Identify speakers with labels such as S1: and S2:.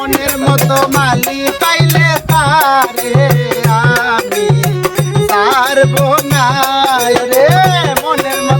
S1: মনের মতো মালি পাইলে তারে আমি তার বোনায় রে মনের মতো